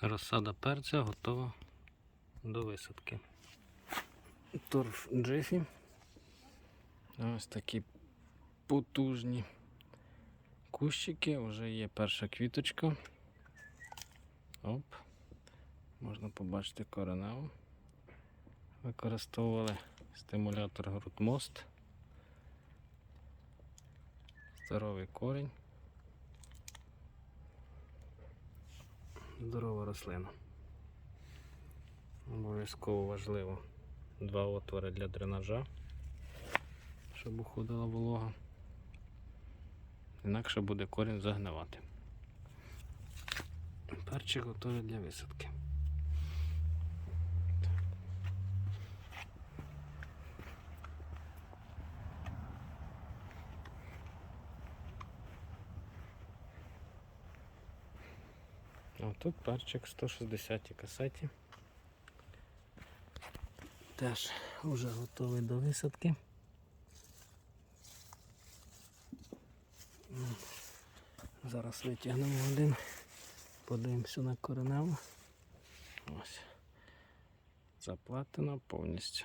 Розсада перця готова до висадки. Торф Джефі. Ось такі потужні кущики, вже є перша квіточка. Оп. Можна побачити кореневу. Використовували стимулятор Грутмост. Здоровий корінь. Здорова рослина. Обов'язково важливо два отвори для дренажа, щоб уходила волога. Інакше буде корінь загнивати. Перчик готовий для висадки. А тут перчик 160 касеті. Теж вже готовий до висадки. Зараз витягнемо один, подивимося на кореневу. Ось. Заплатено повністю.